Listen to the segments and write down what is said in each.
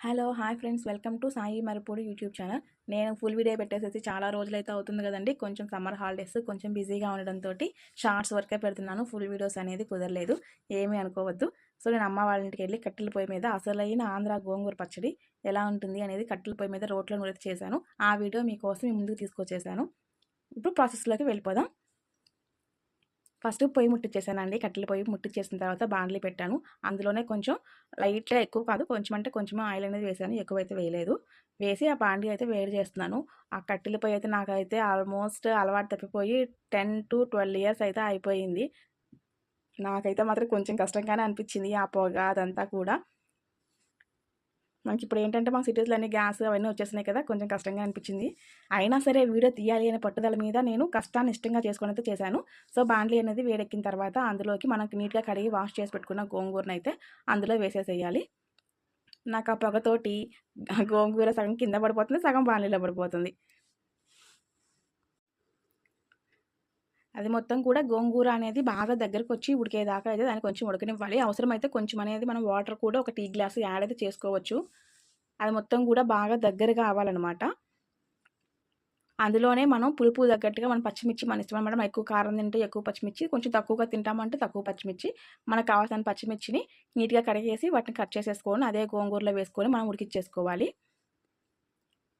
Hello hi friends. Welcome to Sai Maripudi YouTube channel. నేను full video పెట్టేసేసి చాలా రోజులైతే అవుతుంది కదండి కొంచెం సమ్మర్ హాలిడేస్ కొంచెం బిజీగా ఉండడంతో షార్ట్స్ వరకే పెడుతున్నాను. ఫుల్ వీడియోస్ అనేది కుదరలేదు. ఏమీ అనుకోవద్దు. సో నేను అమ్మ వాళ్ళ ఇంటికి వెళ్ళి కట్టెల పొయ్యి మీద అసలైన ఆంధ్ర గోంగూర పచ్చడి ఎలా ఉంటుంది అనేది కట్టెల పొయ్యి మీద రోట్లో నూరితే చేశాను. ఆ వీడియో మీకోసం ముందుకు తీసుకొచ్చేసాను ఇప్పుడు ప్రాసెస్లోకి వెళ్ళిపోదాం. ఫస్ట్ పొయ్యి ముట్టించేసానండి కట్టెల పొయ్యి ముట్టించేసిన తర్వాత బాండ్లీ పెట్టాను. అందులోనే కొంచెం లైట్గా ఎక్కువ కాదు కొంచెం అంటే కొంచెం ఆయిల్ అనేది వేసాను. ఎక్కువైతే వేయలేదు. వేసి ఆ బాండ్లీ అయితే వేడి చేస్తున్నాను. ఆ కట్టెల పొయ్యి అయితే నాకైతే ఆల్మోస్ట్ అలవాటు తప్పిపోయి టెన్ టు ట్వెల్వ్ ఇయర్స్ అయితే అయిపోయింది. నాకైతే మాత్రం కొంచెం కష్టంగానే అనిపించింది ఆ పొగ అదంతా కూడా. మనకి ఇప్పుడు ఏంటంటే మా సిటీస్లో అన్ని గ్యాస్ అవన్నీ వచ్చేసినాయి కదా కొంచెం కష్టంగా అనిపించింది. అయినా సరే వీడియో తీయాలి అనే పట్టుదల మీద నేను కష్టాన్ని ఇష్టంగా చేసుకొని అయితే చేశాను. సో బాండ్లీ అనేది వేడెక్కిన తర్వాత అందులోకి మనకి నీట్గా కడిగి వాష్ చేసి పెట్టుకున్న గోంగూరను అయితే అందులో వేసేసేయాలి. నాకు ఆ పొగతోటి గోంగూర సగం కింద పడిపోతుంది సగం బాండ్లీలో పడిపోతుంది. అది మొత్తం కూడా గోంగూర అనేది బాగా దగ్గరకు వచ్చి ఉడికేదాకా అయితే దాన్ని కొంచెం ఉడకనివ్వాలి. అవసరమైతే కొంచెం అనేది మనం వాటర్ కూడా ఒక టీ గ్లాస్ యాడ్ అయితే చేసుకోవచ్చు. అది మొత్తం కూడా బాగా దగ్గరగా అవ్వాలన్నమాట అందులోనే మనం పులుపు తగ్గట్టుగా మనం పచ్చిమిర్చి మన ఇష్టం అనమాట. ఎక్కువ కారం తింటే ఎక్కువ పచ్చిమిర్చి కొంచెం తక్కువగా తింటామంటే తక్కువ పచ్చిమిర్చి. మనకు కావాల్సిన పచ్చిమిర్చిని నీట్గా కడిగేసి వాటిని కట్ చేసేసుకొని అదే గోంగూరలో వేసుకొని మనం ఉడికిచ్చేసుకోవాలి.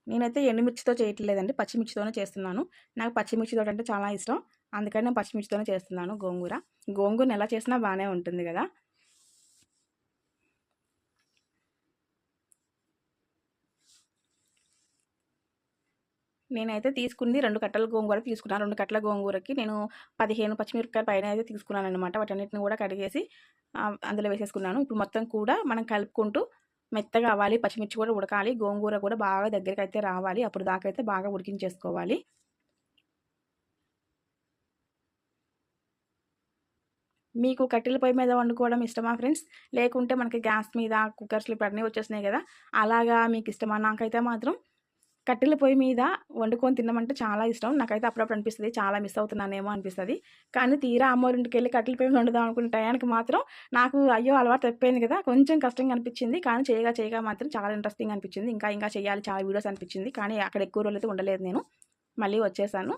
నేనైతే ఎండుమిర్చితో చేయట్లేదండి. పచ్చిమిర్చితోనే చేస్తున్నాను. నాకు పచ్చిమిర్చితో అంటే చాలా ఇష్టం. అందుకని నేను పచ్చిమిర్చితోనే చేస్తున్నాను గోంగూర. గోంగూరని ఎలా చేసినా బాగానే ఉంటుంది కదా. నేనైతే తీసుకుంది రెండు కట్టల గోంగూర తీసుకున్నాను. రెండు కట్టల గోంగూరకి నేను పదిహేను పచ్చిమిరపకాయలు పైన అయితే తీసుకున్నాను అనమాట వాటన్నిటిని కూడా కడిగేసి అందులో వేసేసుకున్నాను. ఇప్పుడు మొత్తం కూడా మనం కలుపుకుంటూ మెత్తగా అవ్వాలి పచ్చిమిర్చి కూడా ఉడకాలి గోంగూర కూడా బాగా దగ్గరికి అయితే రావాలి అప్పుడు దాకైతే బాగా ఉడికించేసుకోవాలి. మీకు కట్టెల పొయ్యి మీద వండుకోవడం ఇష్టమా ఫ్రెండ్స్? లేకుంటే మనకి గ్యాస్ మీద కుక్కర్స్లు ఇప్పుడు అన్నీ వచ్చేసినాయి కదా? అలాగా మీకు ఇష్టమా? నాకైతే మాత్రం కట్టెల పొయ్యి మీద వండుకొని తినమంటే చాలా ఇష్టం. నాకైతే అప్పుడప్పుడు అనిపిస్తుంది చాలా మిస్ అవుతున్నానేమో అనిపిస్తుంది. కానీ తీరా అమ్మోరింటికి వెళ్ళి కట్టెల పొయ్యి వండుదాం అనుకునే టయానికి మాత్రం నాకు అయ్యో అలవాటు తప్పిపోయింది కదా కొంచెం కష్టంగా అనిపించింది. కానీ చేయగా చేయగా మాత్రం చాలా ఇంట్రెస్టింగ్ అనిపించింది. ఇంకా ఇంకా చేయాలి చాలా వీడియోస్ అనిపించింది. కానీ అక్కడ ఎక్కువ రోజులు అయితే ఉండలేదు నేను. మళ్ళీ వచ్చేసాను.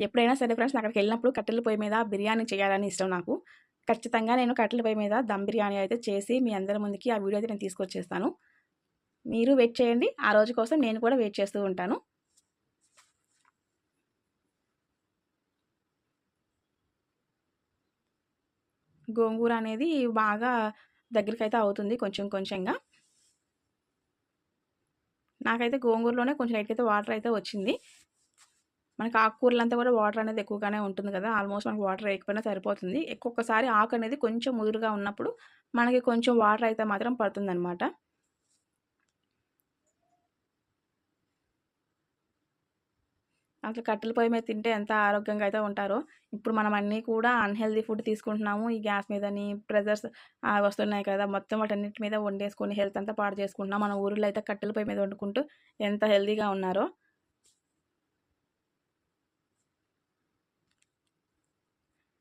ఎప్పుడైనా సరే ఫ్రెండ్స్ అక్కడికి వెళ్ళినప్పుడు కట్టెల పొయ్యి మీద బిర్యానీ చేయాలని ఇష్టం నాకు. ఖచ్చితంగా నేను కట్టెల పొయ్యి మీద దమ్ బిర్యానీ అయితే చేసి మీ అందరి ముందుకి ఆ వీడియో అయితే నేను తీసుకొచ్చేస్తాను. మీరు వెయిట్ చేయండి. ఆ రోజు కోసం నేను కూడా వెయిట్ చేస్తూ ఉంటాను. గోంగూర అనేది బాగా దగ్గరికి అయితే అవుతుంది కొంచెం కొంచెంగా. నాకైతే గోంగూరలోనే కొంచెం లైట్ అయితే వాటర్ అయితే వచ్చింది. మనకి ఆకుకూరలంతా కూడా వాటర్ అనేది ఎక్కువగానే ఉంటుంది కదా. ఆల్మోస్ట్ మనకు వాటర్ వేయకపోయినా సరిపోతుంది. ఒక్కొక్కసారి ఆకు అనేది కొంచెం ముదురుగా ఉన్నప్పుడు మనకి కొంచెం వాటర్ అయితే మాత్రం పడుతుందన్నమాట. అసలు కట్టెల పొయ్యి మీద తింటే ఎంత ఆరోగ్యంగా అయితే ఉంటారో. ఇప్పుడు మనం అన్నీ కూడా అన్హెల్దీ ఫుడ్ తీసుకుంటున్నాము. ఈ గ్యాస్ మీదని ప్రెజర్స్ వస్తున్నాయి కదా. మొత్తం వాటన్నిటి మీద వండేసుకొని హెల్త్ అంతా పాడు చేసుకుంటున్నాం. మన ఊరిలో అయితే కట్టెల పొయ్యి మీద వండుకుంటూ ఎంత హెల్దీగా ఉన్నారో.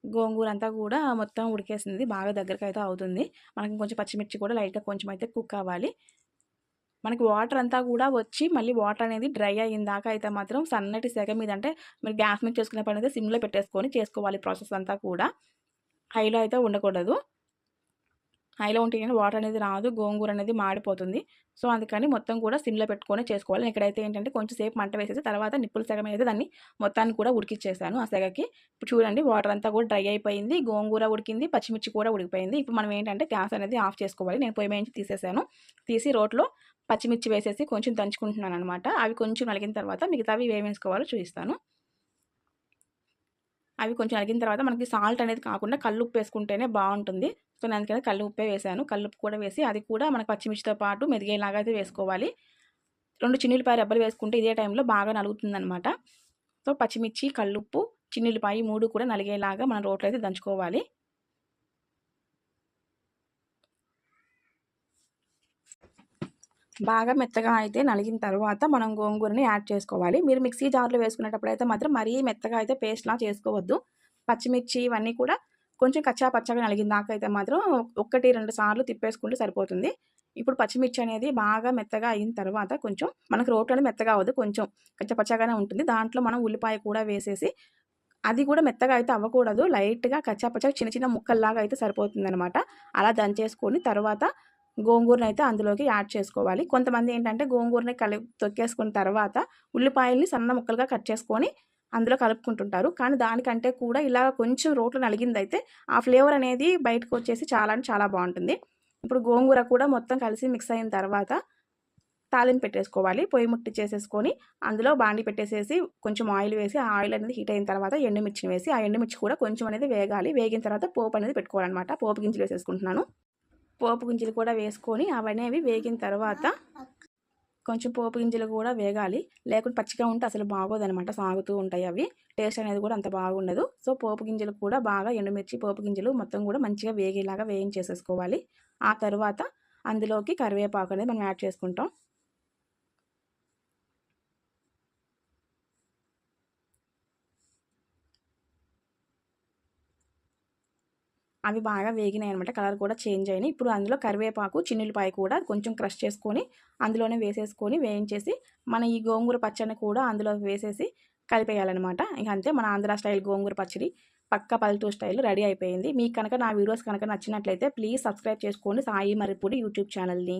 గోంగూర అంతా కూడా మొత్తం ఉడికేసింది. బాగా దగ్గరకు అయితే అవుతుంది. మనకి కొంచెం పచ్చిమిర్చి కూడా లైట్గా కొంచెం అయితే కుక్ అవ్వాలి. మనకి వాటర్ అంతా కూడా వచ్చి మళ్ళీ వాటర్ అనేది డ్రై అయిన దాకా అయితే మాత్రం సన్నటి సెగ మీద అంటే మీరు గ్యాస్ మీద చేసుకునే పని అయితే సిమ్లో పెట్టేసుకొని చేసుకోవాలి ప్రాసెస్ అంతా కూడా. హైలో అయితే ఉండకూడదు. హైలో ఉంటే వాటర్ అనేది రాదు గోంగూర అనేది మాడిపోతుంది. సో అందుకని మొత్తం కూడా సిమ్లో పెట్టుకొని చేసుకోవాలి. ఇక్కడైతే ఏంటంటే కొంచెం సేపు మంట వేసేసి తర్వాత నిప్పుల సెగ మీద దాన్ని మొత్తాన్ని కూడా ఉడికిచ్చేసాను ఆ సెగకి. ఇప్పుడు చూడండి వాటర్ అంతా కూడా డ్రై అయిపోయింది గోంగూర ఉడికింది పచ్చిమిర్చి కూడా ఉడికిపోయింది. ఇప్పుడు మనం ఏంటంటే గ్యాస్ అనేది ఆఫ్ చేసుకోవాలి. నేను పొయ్యి మీద తీసేసాను. తీసి రోట్లో పచ్చిమిర్చి వేసేసి కొంచెం దంచుకుంటున్నాను అనమాట అవి కొంచెం నలిగిన తర్వాత మిగతావి వేసుకోవాలో చూపిస్తాను. అవి కొంచెం అలిగిన తర్వాత మనకి సాల్ట్ అనేది కాకుండా కల్లుప్పు వేసుకుంటేనే బాగుంటుంది. సో నేను అందుకనే కళ్ళు ఉప్పే వేసాను. కల్లుప్పు కూడా వేసి అది కూడా మనకు పచ్చిమిర్చితో పాటు మెదిగేలాగా అయితే వేసుకోవాలి. రెండు చిన్నులపాయ రెబ్బలు వేసుకుంటే ఇదే టైంలో బాగా నలుగుతుందనమాట సో పచ్చిమిర్చి కల్లుప్పు చిన్నులపాయ మూడు కూడా నలిగేలాగా మనం రోట్లో అయితే దంచుకోవాలి. బాగా మెత్తగా అయితే నలిగిన తర్వాత మనం గోంగూరని యాడ్ చేసుకోవాలి. మీరు మిక్సీ జార్లో వేసుకునేటప్పుడు అయితే మాత్రం మరీ మెత్తగా అయితే పేస్ట్లా చేసుకోవద్దు. పచ్చిమిర్చి ఇవన్నీ కూడా కొంచెం కచ్చా పచ్చగా నలిగిన దాకా అయితే మాత్రం ఒకటి రెండు సార్లు తిప్పేసుకుంటే సరిపోతుంది. ఇప్పుడు పచ్చిమిర్చి అనేది బాగా మెత్తగా అయిన తర్వాత కొంచెం మనకు రోట్లో మెత్తగా అవ్వదు. కొంచెం కచ్చపచ్చగానే ఉంటుంది. దాంట్లో మనం ఉల్లిపాయ కూడా వేసేసి అది కూడా మెత్తగా అయితే అవ్వకూడదు. లైట్గా కచ్చాపచ్చగా చిన్న చిన్న ముక్కల్లాగా అయితే సరిపోతుందనమాట అలా దంచేసుకొని తర్వాత గోంగూరని అయితే అందులోకి యాడ్ చేసుకోవాలి. కొంతమంది ఏంటంటే గోంగూరని కలిపి తొక్కేసుకున్న తర్వాత ఉల్లిపాయల్ని సన్న ముక్కలుగా కట్ చేసుకొని అందులో కలుపుకుంటుంటారు. కానీ దానికంటే కూడా ఇలా కొంచెం రోట్లో నలిగిందైతే ఆ ఫ్లేవర్ అనేది బయటకు వచ్చేసి చాలా అంటే చాలా బాగుంటుంది. ఇప్పుడు గోంగూర కూడా మొత్తం కలిసి మిక్స్ అయిన తర్వాత తాలింపు పెట్టేసుకోవాలి. పొయ్యి ముట్టి చేసేసుకొని అందులో బాండి పెట్టేసేసి కొంచెం ఆయిల్ వేసి ఆ ఆయిల్ అనేది హీట్ అయిన తర్వాత ఎండుమిర్చిని వేసి ఆ ఎండుమిర్చి కూడా కొంచెం అనేది వేగాలి. వేగిన తర్వాత పోపు అనేది పెట్టుకోవాలన్నమాట. పోపు గింజలు వేసేసుకుంటున్నాను. పోపు గింజలు కూడా వేసుకొని అవనేవి వేగిన తర్వాత కొంచెం పోపు గింజలు కూడా వేగాలి. లేకుంటే పచ్చిగా ఉంటే అసలు బాగోదనమాట సాగుతూ ఉంటాయి అవి. టేస్ట్ అనేది కూడా అంత బాగుండదు. సో పోపు గింజలు కూడా బాగా ఎండుమిర్చి పోపు గింజలు మొత్తం కూడా మంచిగా వేగేలాగా వేయించేసేసుకోవాలి. ఆ తర్వాత అందులోకి కరివేపాకు అనేది మనం యాడ్ చేసుకుంటాం. అవి బాగా వేగినాయి అనమాట కలర్ కూడా చేంజ్ అయినాయి. ఇప్పుడు అందులో కరివేపాకు చిన్నులపాయ కూడా కొంచెం క్రష్ చేసుకొని అందులోనే వేసేసుకొని వేయించేసి మన ఈ గోంగూర పచ్చడిని కూడా అందులో వేసేసి కలిపేయాలన్నమాట. ఇంకా అంతే మన ఆంధ్ర స్టైల్ గోంగూర పచ్చడి పక్క పల్లెటూరు స్టైల్ రెడీ అయిపోయింది. మీకు కనుక నా వీడియోస్ కనుక నచ్చినట్లయితే ప్లీజ్ సబ్స్క్రైబ్ చేసుకోండి. సాయి మరిపూడి యూట్యూబ్ ఛానల్ని.